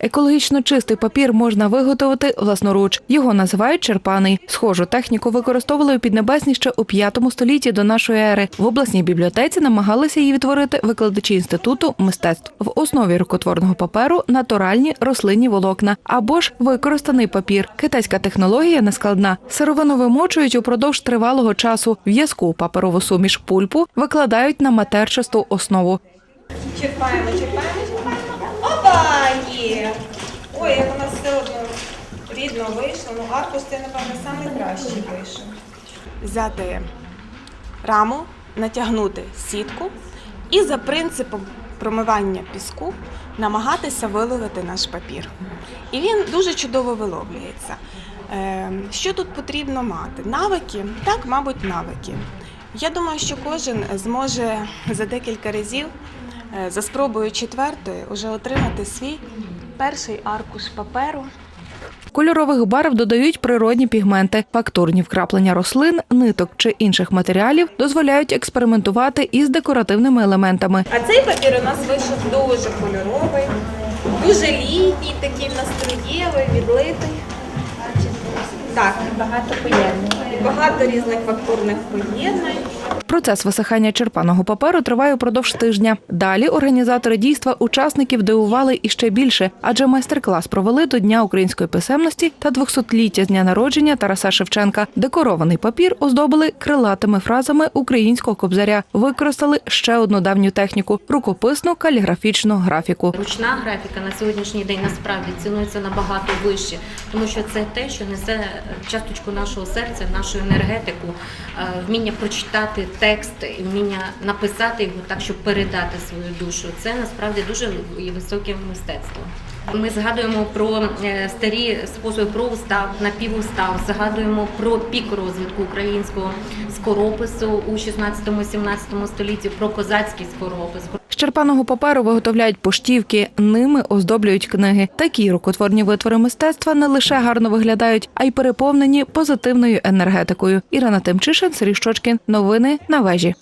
Екологічно чистий папір можна виготовити власноруч. Його називають черпаний. Схожу техніку використовували у Піднебесні ще у 5 столітті до нашої ери. В обласній бібліотеці намагалися її відтворити викладачі інституту мистецтв. В основі рукотворного паперу натуральні рослинні волокна або ж використаний папір. Китайська технологія нескладна. Сировину вимочують упродовж тривалого часу. В'язку паперову суміш пульпу викладають на матерчасту основу. Черпаємо, черпаємо, вийшло. Ну, аркуш це, напевно, найкращий вийшов. Взяти раму, натягнути сітку і за принципом промивання піску намагатися виловити наш папір. І він дуже чудово виловлюється. Е, Що тут потрібно мати? Навики? Так, мабуть, навики. Я думаю, що кожен зможе за декілька разів, е, за спробою четвертої, вже отримати свій перший аркуш паперу. Кольорових барв додають природні пігменти. Фактурні вкраплення рослин, ниток чи інших матеріалів дозволяють експериментувати із декоративними елементами. А цей папір у нас вийшов дуже кольоровий, дуже літній, такий настроєвий, відлитий. Так, багато поєднань. Багато різних фактурних поєднань. Процес висихання черпаного паперу триває упродовж тижня. Далі організатори дійства учасників дивували іще більше, адже майстер-клас провели до Дня української писемності та 200-ліття з дня народження Тараса Шевченка. Декорований папір оздобили крилатими фразами українського кобзаря. Використали ще одну давню техніку рукописну каліграфічну графіку. Ручна графіка на сьогоднішній день насправді цінується набагато вище, тому що це те, що несе часточку нашого серця, нашу енергетику, е, вміння прочитати текст, вміння написати його так, щоб передати свою душу. Це насправді дуже високе мистецтво. Ми згадуємо про е, старі способи про устав, напівустав, згадуємо про пік розвитку українського скоропису у 16-17 столітті, про козацький скоропис, черпаного паперу виготовляють поштівки, ними оздоблюють книги. Такі рукотворні витвори мистецтва не лише гарно виглядають, а й переповнені позитивною енергетикою. Ірина Тимчишин, Сергій Щочкін. Новини на вежі.